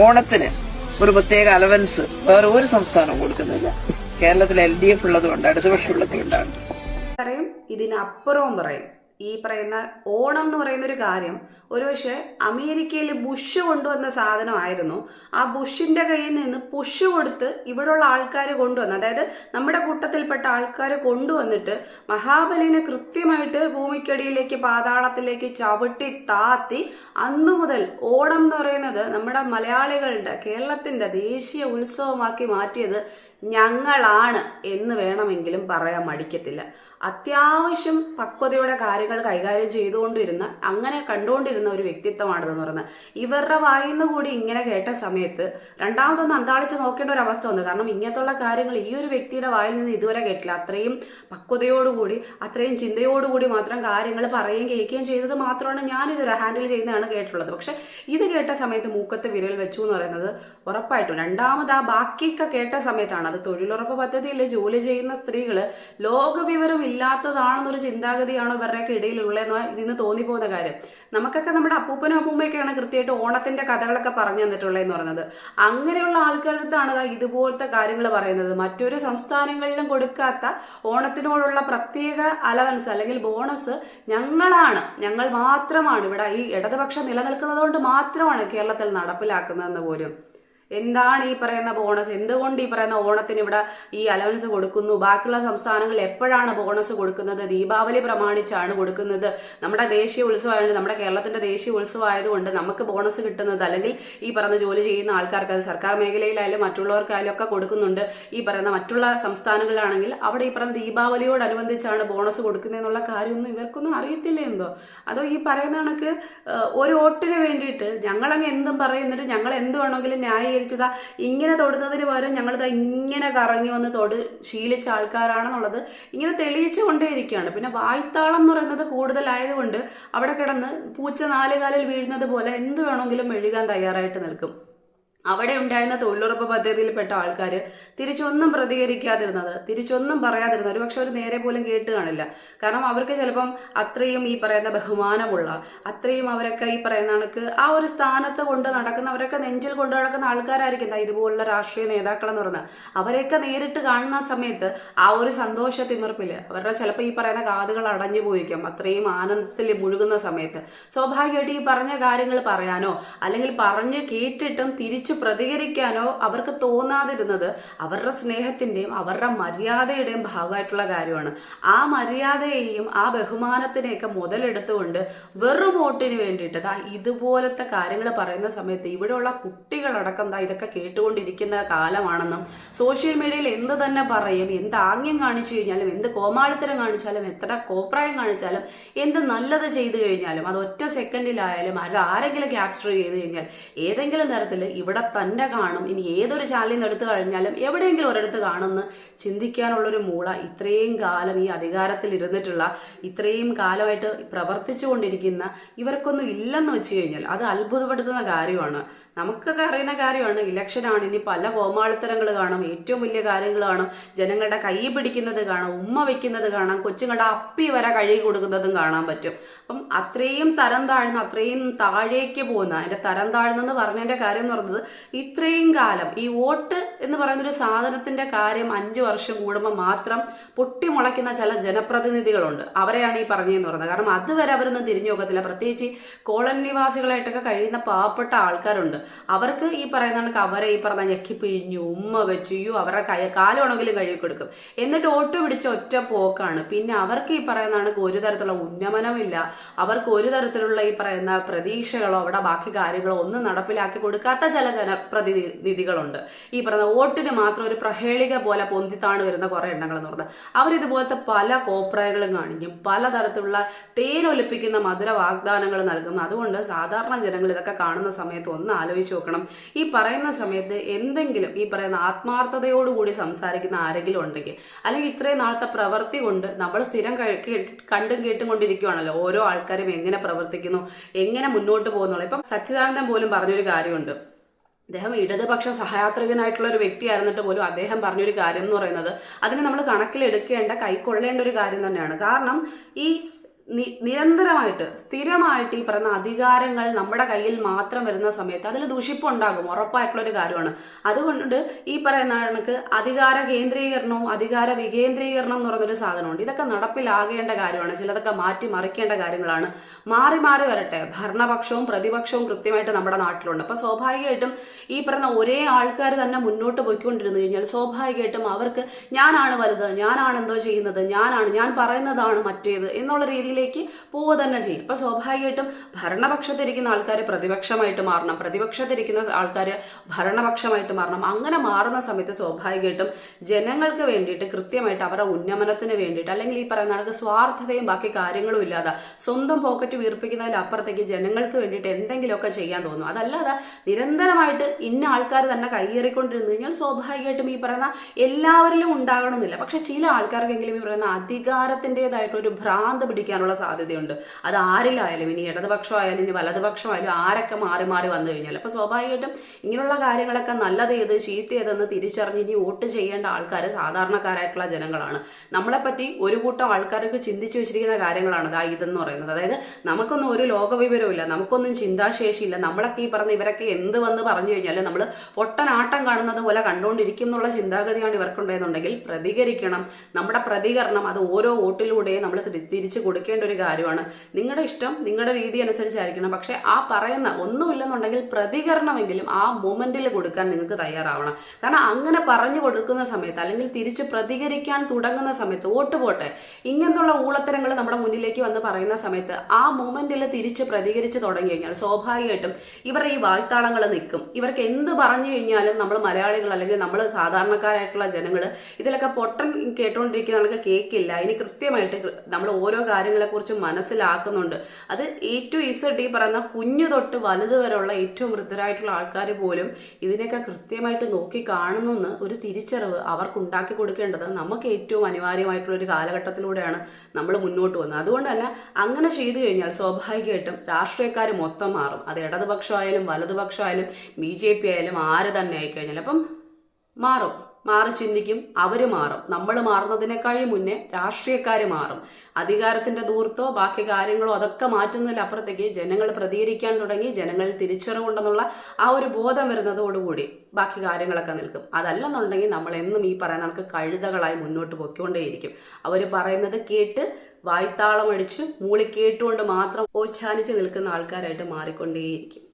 ഓണത്തിന് ഒരു പ്രത്യേക അലവൻസ് വേറെ ഒരു സംസ്ഥാനവും കൊടുക്കുന്നില്ല. കേരളത്തിൽ എൽ ഡി എഫ് ഉള്ളതുകൊണ്ട് ഇടതുപക്ഷം ഉള്ളതുകൊണ്ടാണ് പറയും ഇതിനപ്പുറവും പറയും. ഈ പറയുന്ന ഓണം എന്ന് പറയുന്ന ഒരു കാര്യം ഒരുപക്ഷെ അമേരിക്കയിൽ ബുഷ് കൊണ്ടുവന്ന സാധനമായിരുന്നു. ആ ബുഷിന്റെ കയ്യിൽ നിന്ന് പുഷ് കൊടുത്ത് ഇവിടെയുള്ള ആൾക്കാർ കൊണ്ടുവന്ന്. അതായത് നമ്മുടെ കൂട്ടത്തിൽപ്പെട്ട ആൾക്കാർ കൊണ്ടുവന്നിട്ട് മഹാബലിനെ കൃത്യമായിട്ട് ഭൂമിക്കടിയിലേക്ക് പാതാളത്തിലേക്ക് ചവിട്ടി താത്തി അന്നു മുതൽ ഓണം എന്ന് പറയുന്നത് നമ്മുടെ മലയാളികളുടെ കേരളത്തിന്റെ ദേശീയ ഉത്സവമാക്കി മാറ്റിയത് ഞങ്ങളാണ് എന്ന് വേണമെങ്കിലും പറയാൻ മടിക്കത്തില്ല. അത്യാവശ്യം പക്വതയുടെ കാര്യങ്ങൾ കൈകാര്യം ചെയ്തുകൊണ്ടിരുന്ന അങ്ങനെ കണ്ടുകൊണ്ടിരുന്ന ഒരു വ്യക്തിത്വമാണിതെന്ന് പറയുന്നത്. ഇവരുടെ വായിന്ന് കൂടി ഇങ്ങനെ കേട്ട സമയത്ത് രണ്ടാമതൊന്ന് അന്താളിച്ച് നോക്കേണ്ട ഒരു അവസ്ഥ വന്നു. കാരണം ഇങ്ങനത്തുള്ള കാര്യങ്ങൾ ഈ ഒരു വ്യക്തിയുടെ വായിൽ നിന്ന് ഇതുവരെ കേട്ടില്ല. അത്രയും പക്വതയോടുകൂടി അത്രയും ചിന്തയോടുകൂടി മാത്രം കാര്യങ്ങൾ പറയുകയും കേൾക്കുകയും ചെയ്തത് മാത്രമാണ് ഞാനിതൊരു ഹാൻഡിൽ ചെയ്യുന്നതാണ് കേട്ടിട്ടുള്ളത്. പക്ഷേ ഇത് കേട്ട സമയത്ത് മൂക്കത്ത് വിരൽ വെച്ചു എന്ന് പറയുന്നത് ഉറപ്പായിട്ടും. രണ്ടാമത് ആ ബാക്കിയൊക്കെ കേട്ട സമയത്താണ്. അത് തൊഴിലുറപ്പ് പദ്ധതിയിൽ ജോലി ചെയ്യുന്ന സ്ത്രീകൾ ലോകവിവരം ഇല്ലാത്തതാണെന്നൊരു ചിന്താഗതിയാണോ ഇവരുടെയൊക്കെ ഇടയിലുള്ളതെന്ന് ഇതിന് തോന്നിപ്പോകുന്ന കാര്യം. നമുക്കൊക്കെ നമ്മുടെ അപ്പൂപ്പനും അപ്പൂമ്മയൊക്കെയാണ് കൃത്യമായിട്ട് ഓണത്തിന്റെ കഥകളൊക്കെ പറഞ്ഞു തന്നിട്ടുള്ളതെന്ന് പറയുന്നത്. അങ്ങനെയുള്ള ആൾക്കാരുടെ ഇതുപോലത്തെ കാര്യങ്ങൾ പറയുന്നത്. മറ്റൊരു സംസ്ഥാനങ്ങളിലും കൊടുക്കാത്ത ഓണത്തിനോടുള്ള പ്രത്യേക അലവൻസ് അല്ലെങ്കിൽ ബോണസ് ഞങ്ങളാണ്. ഞങ്ങൾ മാത്രമാണ് ഇവിടെ ഈ ഇടതുപക്ഷം നിലനിൽക്കുന്നത് കൊണ്ട് മാത്രമാണ് കേരളത്തിൽ നടപ്പിലാക്കുന്നതെന്ന് പോലും. എന്താണ് ഈ പറയുന്ന ബോണസ് എന്തുകൊണ്ട് ഈ പറയുന്ന ഓണത്തിന് ഇവിടെ ഈ അലവൻസ് കൊടുക്കുന്നു? ബാക്കിയുള്ള സംസ്ഥാനങ്ങളിൽ എപ്പോഴാണ് ബോണസ് കൊടുക്കുന്നത്? ദീപാവലി പ്രമാണിച്ചാണ് കൊടുക്കുന്നത്. നമ്മുടെ ദേശീയ ഉത്സവമായതുകൊണ്ട് നമ്മുടെ കേരളത്തിന്റെ ദേശീയ ഉത്സവമായതുകൊണ്ട് നമുക്ക് ബോണസ് കിട്ടുന്നത് അല്ലെങ്കിൽ ഈ പറയുന്ന ജോലി ചെയ്യുന്ന ആൾക്കാർക്ക് അത് സർക്കാർ മേഖലയിലായാലും മറ്റുള്ളവർക്കായാലും ഒക്കെ കൊടുക്കുന്നുണ്ട്. ഈ പറയുന്ന മറ്റുള്ള സംസ്ഥാനങ്ങളിലാണെങ്കിൽ അവിടെ ഈ പറയുന്ന ദീപാവലിയോടനുബന്ധിച്ചാണ് ബോണസ് കൊടുക്കുന്നതെന്നുള്ള കാര്യമൊന്നും ഇവർക്കൊന്നും അറിയത്തില്ല എന്തോ? അതോ ഈ പറയുന്ന കണക്ക് ഒരു വോട്ടിന് വേണ്ടിയിട്ട് ഞങ്ങളങ്ങ് എന്തും പറയുന്നിട്ട് ഞങ്ങൾ എന്ത് വേണമെങ്കിലും ന്യായീകരിച്ചതാ ഇങ്ങനെ തൊടുന്നതിന് പകരം ഞങ്ങളിതാ ഇങ്ങനെ കറങ്ങി വന്ന് തൊട് ശീലിച്ച ആൾക്കാരാണെന്നുള്ളത് ഇങ്ങനെ തെളിയിച്ചു കൊണ്ടേയിരിക്കുകയാണ്. പിന്നെ വായ്ത്താളം എന്ന് പറയുന്നത് കൂടുതലായതുകൊണ്ട് അവിടെ കിടന്ന് പൂച്ച നാലുകാലിൽ വീഴുന്നത് പോലെ എന്ത് വേണമെങ്കിലും മെഴുകാൻ തയ്യാറായിട്ട് നിൽക്കും. അവിടെ ഉണ്ടായിരുന്ന തൊഴിലുറപ്പ് പദ്ധതിയിൽപ്പെട്ട ആൾക്കാർ തിരിച്ചൊന്നും പ്രതികരിക്കാതിരുന്നത് തിരിച്ചൊന്നും പറയാതിരുന്നത് ഒരുപക്ഷെ അവർ നേരെ പോലും കേട്ട് കാണില്ല. കാരണം അവർക്ക് ചിലപ്പം അത്രയും ഈ പറയുന്ന ബഹുമാനമുള്ള അത്രയും അവരൊക്കെ ഈ പറയുന്ന കണക്ക് ആ ഒരു സ്ഥാനത്ത് കൊണ്ട് നടക്കുന്നവരൊക്കെ നെഞ്ചിൽ കൊണ്ട് നടക്കുന്ന ആൾക്കാരായിരിക്കും. ഇതുപോലുള്ള രാഷ്ട്രീയ നേതാക്കൾ എന്ന് പറയുന്നത്. അവരെയൊക്കെ നേരിട്ട് കാണുന്ന സമയത്ത് ആ ഒരു സന്തോഷ തിമിർപ്പിൽ അവരുടെ ചിലപ്പോൾ ഈ പറയുന്ന കാതുകൾ അടഞ്ഞു പോയിരിക്കും. അത്രയും ആനന്ദത്തിൽ മുഴുകുന്ന സമയത്ത്. സ്വാഭാവികമായിട്ട് ഈ പറഞ്ഞ കാര്യങ്ങൾ പറയാനോ അല്ലെങ്കിൽ പറഞ്ഞ് കേട്ടിട്ടും തിരിച്ചു പ്രതികരിക്കാനോ അവർക്ക് തോന്നാതിരുന്നത് അവരുടെ സ്നേഹത്തിന്റെയും അവരുടെ മര്യാദയുടെയും ഭാഗമായിട്ടുള്ള കാര്യമാണ്. ആ മര്യാദയെയും ആ ബഹുമാനത്തിനെയൊക്കെ മുതലെടുത്തുകൊണ്ട് വെറും വോട്ടിന് വേണ്ടിയിട്ട് ദാ ഇതുപോലത്തെ കാര്യങ്ങൾ പറയുന്ന സമയത്ത് ഇവിടെയുള്ള കുട്ടികളടക്കം ദാ ഇതൊക്കെ കേട്ടുകൊണ്ടിരിക്കുന്ന കാലമാണെന്നും സോഷ്യൽ മീഡിയയിൽ എന്ത് തന്നെ പറയും എന്ത് ആംഗ്യം കാണിച്ചു കഴിഞ്ഞാലും എന്ത് കോമാളിത്തരം കാണിച്ചാലും എത്ര കോപ്രായം കാണിച്ചാലും എന്ത് നല്ലത് ചെയ്തു കഴിഞ്ഞാലും അത് ഒറ്റ സെക്കൻഡിലായാലും ആരെങ്കിലും ക്യാപ്ചർ ചെയ്ത് കഴിഞ്ഞാൽ ഏതെങ്കിലും തരത്തിൽ ഇവിടെ തന്നെ കാണും. ഇനി ഏതൊരു ചാലിൽ നിന്ന് എടുത്തു കഴിഞ്ഞാലും എവിടെയെങ്കിലും ഒരിടത്ത് കാണുമെന്ന് ചിന്തിക്കാനുള്ളൊരു മൂള ഇത്രയും കാലം ഈ അധികാരത്തിൽ ഇരുന്നിട്ടുള്ള ഇത്രയും കാലമായിട്ട് പ്രവർത്തിച്ചു കൊണ്ടിരിക്കുന്ന ഇവർക്കൊന്നും ഇല്ലെന്ന് വെച്ച് കഴിഞ്ഞാൽ അത് അത്ഭുതപ്പെടുത്തുന്ന കാര്യമാണ്. നമുക്കൊക്കെ അറിയുന്ന കാര്യമാണ് ഇലക്ഷനാണ് ഇനി പല കോമാളിത്തരങ്ങൾ കാണും ഏറ്റവും വലിയ കാര്യങ്ങൾ കാണും. ജനങ്ങളുടെ കൈ പിടിക്കുന്നത് കാണാം ഉമ്മ വെക്കുന്നത് കാണാം കൊച്ചുങ്ങളുടെ അപ്പി വരെ കഴുകി കൊടുക്കുന്നതും കാണാൻ പറ്റും. അപ്പം അത്രയും തരം താഴ്ന്ന അത്രയും താഴേക്ക് പോകുന്ന അതിന്റെ തരം താഴ്ന്നെന്ന് പറഞ്ഞതിന്റെ കാര്യം എന്ന് പറയുന്നത് ഇത്രയും കാലം ഈ വോട്ട് എന്ന് പറയുന്ന ഒരു സാധനത്തിന്റെ കാര്യം അഞ്ച് വർഷം കൂടുമ്പോൾ മാത്രം പൊട്ടിമുളയ്ക്കുന്ന ചില ജനപ്രതിനിധികളുണ്ട്. അവരെയാണ് ഈ പറഞ്ഞതെന്ന് പറയുന്നത്. കാരണം അതുവരെ അവരൊന്നും തിരിഞ്ഞു നോക്കത്തില്ല. പ്രത്യേകിച്ച് കോളനി നിവാസികളായിട്ടൊക്കെ കഴിയുന്ന പാവപ്പെട്ട ആൾക്കാരുണ്ട്. അവർക്ക് ഈ പറയുന്ന കണക്ക് അവരെ ഈ പറഞ്ഞ ഞെക്കി പിഴിഞ്ഞു ഉമ്മ വെച്ച് അവരുടെ കൈ കാലമാണെങ്കിലും കഴുകി കൊടുക്കും. എന്നിട്ട് ഓട്ട് പിടിച്ച ഒറ്റ പോക്കാണ്. പിന്നെ അവർക്ക് ഈ പറയുന്ന കണക്ക് ഒരു തരത്തിലുള്ള ഉന്നമനമില്ല. അവർക്ക് ഒരു തരത്തിലുള്ള ഈ പറയുന്ന പ്രതീക്ഷകളോ അവിടെ ബാക്കി കാര്യങ്ങളോ ഒന്നും നടപ്പിലാക്കി കൊടുക്കാത്ത ചില ജനപ്രതിനിധികളുണ്ട്. ഈ പറഞ്ഞ വോട്ടിന് മാത്രം ഒരു പ്രഹേളിക പോലെ പൊന്തിത്താണ് വരുന്ന കുറേ എണ്ണങ്ങൾ എന്ന് പറഞ്ഞത് അവരിതുപോലത്തെ പല കോപ്രായങ്ങളും കാണിക്കും. പലതരത്തിലുള്ള തേനൊലിപ്പിക്കുന്ന മധുര വാഗ്ദാനങ്ങൾ നൽകും അതുകൊണ്ട് സാധാരണ ജനങ്ങൾ ഇതൊക്കെ കാണുന്ന സമയത്ത് ഒന്ന് ആലോചിച്ച് നോക്കണം. ഈ പറയുന്ന സമയത്ത് എന്തെങ്കിലും ഈ പറയുന്ന ആത്മാർത്ഥതയോടുകൂടി സംസാരിക്കുന്ന ആരെങ്കിലും ഉണ്ടെങ്കിൽ അല്ലെങ്കിൽ ഇത്രയും നാളത്തെ പ്രവൃത്തി കൊണ്ട് നമ്മൾ സ്ഥിരം കണ്ടും കേട്ടും കൊണ്ടിരിക്കുകയാണല്ലോ ഓരോ ആൾക്കാരും എങ്ങനെ പ്രവർത്തിക്കുന്നു എങ്ങനെ മുന്നോട്ട് പോകുന്നുള്ളൂ ഇപ്പം സച്ചിദാനന്ദൻ പോലും പറഞ്ഞൊരു കാര്യമുണ്ട്. അദ്ദേഹം ഇടതുപക്ഷ സഹയാത്രികനായിട്ടുള്ള ഒരു വ്യക്തി ആയിരുന്നിട്ട് പോലും അദ്ദേഹം പറഞ്ഞൊരു കാര്യം എന്ന് പറയുന്നത് അതിനെ നമ്മൾ കണക്കിലെടുക്കേണ്ട കൈക്കൊള്ളേണ്ട ഒരു കാര്യം തന്നെയാണ്. കാരണം ഈ നിരന്തരമായിട്ട് സ്ഥിരമായിട്ട് ഈ പറയുന്ന അധികാരങ്ങൾ നമ്മുടെ കയ്യിൽ മാത്രം വരുന്ന സമയത്ത് അതിൽ ദൂഷിപ്പുണ്ടാകും. ഉറപ്പായിട്ടുള്ള ഒരു കാര്യമാണ്. അതുകൊണ്ട് ഈ പറയുന്ന കണക്ക് അധികാര കേന്ദ്രീകരണവും അധികാര വികേന്ദ്രീകരണം എന്ന് പറയുന്നൊരു സാധനമുണ്ട്. ഇതൊക്കെ നടപ്പിലാകേണ്ട കാര്യമാണ്. ചിലതൊക്കെ മാറ്റി മറിക്കേണ്ട കാര്യങ്ങളാണ്. മാറി മാറി വരട്ടെ. ഭരണപക്ഷവും പ്രതിപക്ഷവും കൃത്യമായിട്ട് നമ്മുടെ നാട്ടിലുണ്ട്. അപ്പൊ സ്വാഭാവികമായിട്ടും ഈ പറയുന്ന ഒരേ ആൾക്കാർ തന്നെ മുന്നോട്ട് പോയിക്കൊണ്ടിരുന്നു കഴിഞ്ഞാൽ സ്വാഭാവികമായിട്ടും അവർക്ക് ഞാനാണ് വലുത് ഞാനാണ് എന്തോ ചെയ്യുന്നത് ഞാനാണ് ഞാൻ പറയുന്നതാണ് മറ്റേത് എന്നുള്ള രീതിയിലേക്ക് പോവുക തന്നെ ചെയ്യും. ഇപ്പം സ്വാഭാവികമായിട്ടും ഭരണപക്ഷത്തിരിക്കുന്ന ആൾക്കാർ പ്രതിപക്ഷമായിട്ട് മാറണം. പ്രതിപക്ഷത്തിരിക്കുന്ന ആൾക്കാർ ഭരണപക്ഷമായിട്ട് മാറണം. അങ്ങനെ മാറുന്ന സമയത്ത് സ്വാഭാവികമായിട്ടും ജനങ്ങൾക്ക് വേണ്ടിയിട്ട് കൃത്യമായിട്ട് അവരുടെ ഉന്നമനത്തിന് വേണ്ടിയിട്ട് അല്ലെങ്കിൽ ഈ പറയുന്ന കണക്ക് സ്വാർത്ഥതയും ബാക്കി കാര്യങ്ങളും ഇല്ലാതെ സ്വന്തം പോക്കറ്റ് വീർപ്പിക്കുന്നതിലപ്പുറത്തേക്ക് ജനങ്ങൾക്ക് വേണ്ടിയിട്ട് എന്തെങ്കിലുമൊക്കെ ചെയ്യാൻ തോന്നും. അതല്ലാതെ നിരന്തരമായിട്ട് ഇന്ന ആൾക്കാർ തന്നെ കയ്യേറിക്കൊണ്ടിരുന്നു കഴിഞ്ഞാൽ സ്വാഭാവികമായിട്ടും ഈ പറയുന്ന എല്ലാവരിലും ഉണ്ടാകണമെന്നില്ല. പക്ഷെ ചില ആൾക്കാർക്കെങ്കിലും ഈ പറയുന്ന അധികാരത്തിന്റെതായിട്ടൊരു ഭ്രാന്ത് ഭ്രാന്ത് പിടിക്കാനുള്ള സാധ്യതയുണ്ട്. അത് ആരിലായാലും ഇനി ഇടതുപക്ഷമായാലും ഇനി വലതുപക്ഷമായാലും ആരൊക്കെ മാറി മാറി വന്നു കഴിഞ്ഞാൽ അപ്പോൾ സ്വാഭാവികമായിട്ടും ഇങ്ങനെയുള്ള കാര്യങ്ങളൊക്കെ നല്ലത് ഏത് ചീത്ത ഏതെന്ന് തിരിച്ചറിഞ്ഞ് ഇനി വോട്ട് ചെയ്യേണ്ട ആൾക്കാർ സാധാരണക്കാരായിട്ടുള്ള ജനങ്ങളാണ്. നമ്മളെപ്പറ്റി ഒരു കൂട്ടം ആൾക്കാരൊക്കെ ചിന്തിച്ചു വെച്ചിരിക്കുന്ന കാര്യങ്ങളാണ് ഇതാ ഇതെന്ന് പറയുന്നത്. അതായത് നമുക്കൊന്നും ഒരു ലോകവിവരമില്ല നമുക്കൊന്നും ചിന്താശേഷിയില്ല. നമ്മളൊക്കെ ഈ പറഞ്ഞ ഇവരൊക്കെ എന്ത് വന്ന് പറഞ്ഞു കഴിഞ്ഞാൽ നമ്മൾ പൊട്ടനാട്ടം കാണുന്നത് പോലെ കണ്ടുകൊണ്ടിരിക്കും എന്നുള്ള ചിന്താഗതിയാണ് ഇവർക്കുണ്ടെന്നുണ്ടെങ്കിൽ പ്രതികരിക്കണം. നമ്മുടെ പ്രതികരണം അത് ഓരോ വോട്ടിലൂടെയും നമ്മൾ തിരിച്ചു കൊടുക്കേണ്ട ഒരു കാര്യമാണ്. നിങ്ങളുടെ ഇഷ്ടം നിങ്ങളുടെ രീതി അനുസരിച്ചായിരിക്കണം. പക്ഷേ ആ പറയുന്ന ഒന്നുമില്ലെന്നുണ്ടെങ്കിൽ പ്രതികരണമെങ്കിലും ആ മൊമെന്റിൽ കൊടുക്കാൻ നിങ്ങൾക്ക് തയ്യാറാവണം. കാരണം അങ്ങനെ പറഞ്ഞു കൊടുക്കുന്ന സമയത്ത് അല്ലെങ്കിൽ തിരിച്ച് പ്രതികരിക്കാൻ തുടങ്ങുന്ന സമയത്ത് വോട്ട് പോട്ടെ ഇങ്ങനത്തുള്ള ഊളത്തരങ്ങൾ നമ്മുടെ മുന്നിലേക്ക് വന്ന് പറയുന്ന സമയത്ത് ആ മൊമെന്റിൽ തിരിച്ച് പ്രതികരിച്ച് തുടങ്ങി കഴിഞ്ഞാൽ സ്വാഭാവികമായിട്ടും ഇവർ ഈ വായ്ത്താളങ്ങൾ നിൽക്കും. ഇവർക്ക് എന്ത് പറഞ്ഞു കഴിഞ്ഞാലും നമ്മൾ മലയാളികൾ അല്ലെങ്കിൽ നമ്മൾ സാധാരണക്കാരായിട്ടുള്ള ജനങ്ങൾ ഇതിലൊക്കെ പൊട്ടൻ കേട്ടുകൊണ്ടിരിക്കുന്ന കേൾക്കില്ല ഇനി കൃത്യമായിട്ട് നമ്മൾ ഓരോ കാര്യങ്ങളെക്കുറിച്ച് മനസ്സിലാക്കുന്നുണ്ട്. അത് ഏറ്റവും ഇസഡ് ഈ പറയുന്ന കുഞ്ഞു തൊട്ട് വലുത് വരെയുള്ള ഏറ്റവും വൃദ്ധരായിട്ടുള്ള ആൾക്കാർ പോലും ഇതിനെയൊക്കെ കൃത്യമായിട്ട് നോക്കി കാണുന്നെന്ന് ഒരു തിരിച്ചറിവ് അവർക്ക് ഉണ്ടാക്കി കൊടുക്കേണ്ടത് നമുക്ക് ഏറ്റവും അനിവാര്യമായിട്ടുള്ള ഒരു കാലഘട്ടത്തിലൂടെയാണ് നമ്മൾ മുന്നോട്ട് വന്നത് അതുകൊണ്ട് തന്നെ അങ്ങനെ ചെയ്തു കഴിഞ്ഞാൽ സ്വാഭാവികമായിട്ടും രാഷ്ട്രീയക്കാർ മൊത്തം മാറും. അത് ഇടതുപക്ഷമായാലും വലതുപക്ഷമായാലും ബി ജെ പി ആയാലും ആര് തന്നെ ആയിക്കഴിഞ്ഞാൽ അപ്പം മാറും. മാറി ചിന്തിക്കും അവർ മാറും. നമ്മൾ മാറുന്നതിനേക്കാളും മുന്നേ രാഷ്ട്രീയക്കാർ മാറും. അധികാരത്തിന്റെ ദൂർത്തോ ബാക്കി കാര്യങ്ങളോ അതൊക്കെ മാറ്റുന്നതിലപ്പുറത്തേക്ക് ജനങ്ങൾ പ്രതികരിക്കാൻ തുടങ്ങി ജനങ്ങളിൽ തിരിച്ചറിവുണ്ടെന്നുള്ള ആ ഒരു ബോധം വരുന്നതോടുകൂടി ബാക്കി കാര്യങ്ങളൊക്കെ നിൽക്കും. അതല്ലെന്നുണ്ടെങ്കിൽ നമ്മൾ എന്നും ഈ പറയുന്ന നമുക്ക് കഴുതകളായി മുന്നോട്ട് പൊയ്ക്കൊണ്ടേയിരിക്കും. അവർ പറയുന്നത് കേട്ട് വായ്ത്താളം അടിച്ച് മൂളി കേട്ടുകൊണ്ട് മാത്രം ഓച്ഛാനിച്ച് നിൽക്കുന്ന ആൾക്കാരായിട്ട് മാറിക്കൊണ്ടേയിരിക്കും.